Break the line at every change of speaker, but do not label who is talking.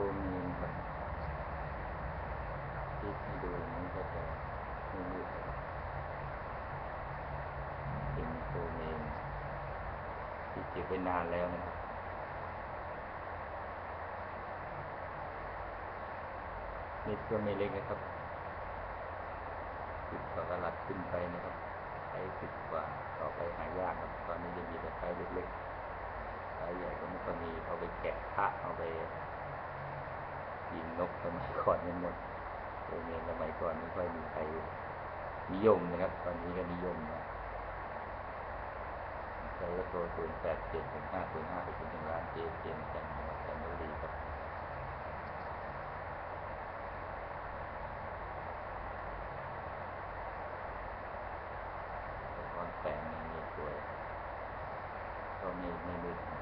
โคมีนครับที่ให้ดูนี้ก็จะไม่มืดนะครับเป็นโคเมนที่เก็บไว้นานแล้วนะครับนี่ก็ไม่เล็กนะครับสิบกว่ากะลัดขึ้นไปนะครับไซส์สิบกว่าต่อไปหายากครับ ตอนนี้จะมีแต่ไซส์เล็กๆไซส์ใหญ่ก็ไม่ค่อยมีเอาไปแกะพระเอาไป นกสมัยก่อนมันหมดโอเมนสมัยก่อนไม่ค่อยมีใครนิยมนะครับ ตอนนี้ก็นิยมนะใช้ก็โทรศูนย์แปดเจ็ดถึงห้าศูนย์ห้าไปถึงหนึ่งล้านเจเจนจันทร์จันทรีครับตอนแปลงนี้สวยก็ไม่ไม่รู้